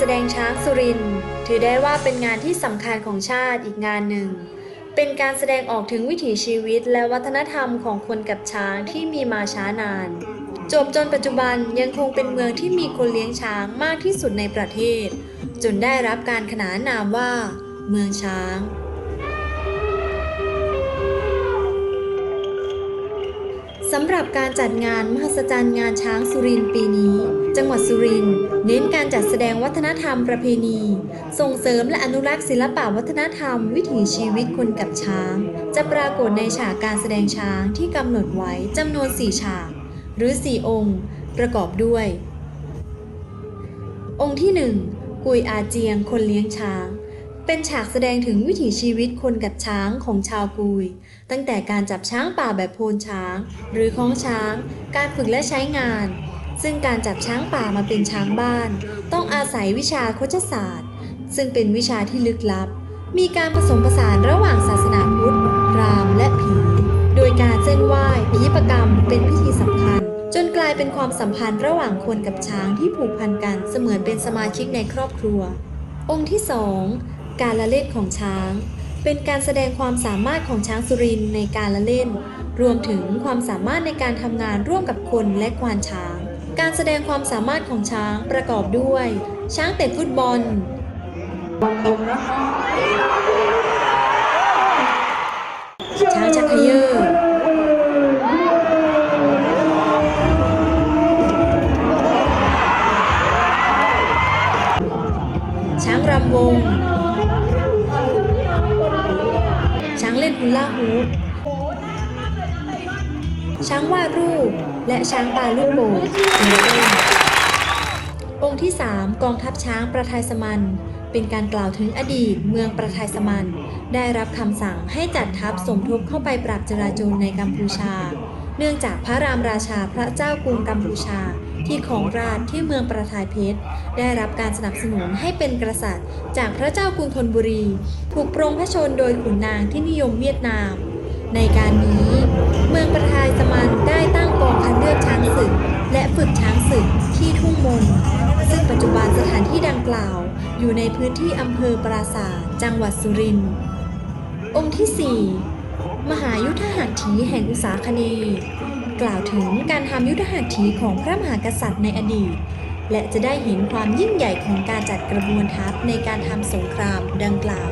แสดงช้างสุรินถือได้ว่าเป็นงานที่สำคัญของชาติอีกงานหนึ่ง เป็นการแสดงออกถึงวิถีชีวิตและวัฒนธรรมของคนกับช้างที่มีมาช้านาน จบจนปัจจุบันยังคงเป็นเมืองที่มีคนเลี้ยงช้างมากที่สุดในประเทศ จนได้รับการขนานนามว่า เมืองช้าง สำหรับการจัดงานมหัศจรรย์งานช้างสุรินทร์ปีนี้ จังหวัดสุรินทร์เน้นการจัดแสดงวัฒนธรรมประเพณี ส่งเสริมและอนุรักษ์ศิลปะวัฒนธรรม วิถีชีวิตคนกับช้าง จะปรากฏในฉากการแสดงช้างที่กำหนดไว้จำนวน 4 ฉาก หรือ 4 องค์ ประกอบด้วย องค์ที่ 1 กุยอาเจียงคนเลี้ยงช้าง เป็นฉากแสดงถึงวิถีชีวิตคนกับช้างของชาวกุย ตั้งแต่การจับช้างป่าแบบโพนช้าง หรือคล้องช้าง การฝึกและใช้งาน ซึ่งการจับช้างป่ามาเป็นช้างบ้าน ต้องอาศัยวิชาโคชศาสตร์ ซึ่งเป็นวิชาที่ลึกลับ มีการผสมผสานระหว่างศาสนาพุทธ รามและผี โดยการเส้นไหว้ผีประกรรม เป็นพิธีสำคัญ จนกลายเป็นความสัมพันธ์ระหว่างคนกับช้างที่ผูกพันกันเสมือนเป็นสมาชิกในครอบครัว องค์ที่สอง การละเล่นของช้าง เป็นการแสดงความสามารถของช้างสุรินในการละเล่น รวมถึงความสามารถในการทำงานร่วมกับคนและควานช้าง การแสดงความสามารถของช้างประกอบด้วย ช้างเตะฟุตบอลช้างชักเขยอช้างรำวง ฮูลาฮูปช้างวาดรูป และช้างปลาลูกโป่งองค์ที่ 3 กองทัพช้างประทายสมันเป็นการกล่าวถึงอดีตเมืองประทายสมันได้รับคำสั่งให้จัดทัพสมทบเข้าไปปราบจราจรในกัมพูชา เนื่องจากพระรามราชาพระเจ้ากรุงกัมพูชา ที่ของราชที่เมืองประทายเพชร ได้รับการสนับสนุนให้เป็นกษัตริย์ จากพระเจ้ากรุงธนบุรี ถูกปรงพระชนโดยขุนนางที่นิยมเวียดนาม ในการนี้ เมืองประทายสมันได้ตั้งกองคัดเลือกช้างศึก และฝึกช้างศึกที่ทุ่งมน ซึ่งปัจจุบันสถานที่ดังกล่าว อยู่ในพื้นที่อำเภอปราสาทจังหวัดสุรินทร์ องค์ที่ 4 มหายุทธหัตถีแห่งอุษาคเน กล่าวถึงการทำยุทธหัตถีของพระมหากษัตริย์ในอดีต และจะได้เห็นความยิ่งใหญ่ของการจัดกระบวนทัพในการทำสงครามดังกล่าว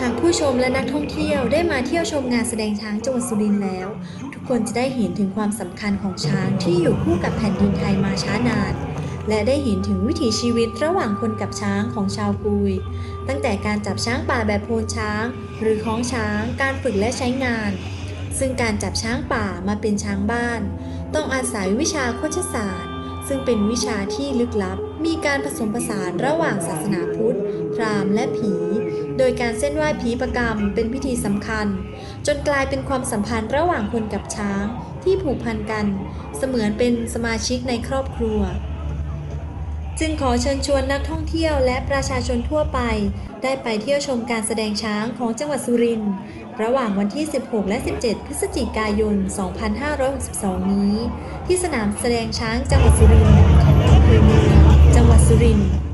หากผู้ชมและนักท่องเที่ยวได้มาเที่ยวชมงานแสดงช้างจังหวัดสุรินทร์แล้ว ทุกคนจะได้เห็นถึงความสำคัญของช้างที่อยู่คู่กับแผ่นดินไทยมาช้านาน และได้เห็นถึงวิถีชีวิตระหว่างคนกับช้างของชาวกุย ตั้งแต่การจับช้างป่าแบบโพนช้าง หรือคล้องช้าง การฝึกและใช้งาน ซึ่งการจับช้างป่ามาเป็นช้างบ้าน ต้องอาศัยวิชาโคชศาสตร์ ซึ่งเป็นวิชาที่ลึกลับ มีการผสมผสานระหว่างศาสนาพุทธ พราหมณ์และผี โดยการเส้นไหว้ผีประกรรมเป็นพิธีสำคัญ จนกลายเป็นความสัมพันธ์ระหว่างคนกับช้างที่ผูกพันกัน เสมือนเป็นสมาชิกในครอบครัว จึงขอเชิญชวนนักท่องเที่ยวและประชาชนทั่วไป ได้ไปเที่ยวชมการแสดงช้างของจังหวัดสุรินทร์ระหว่างวันที่ 16 และ 17 พฤศจิกายน 2562 นี้ ที่สนามแสดงช้างจังหวัดสุรินทร์อำเภอเมืองจังหวัดสุรินทร์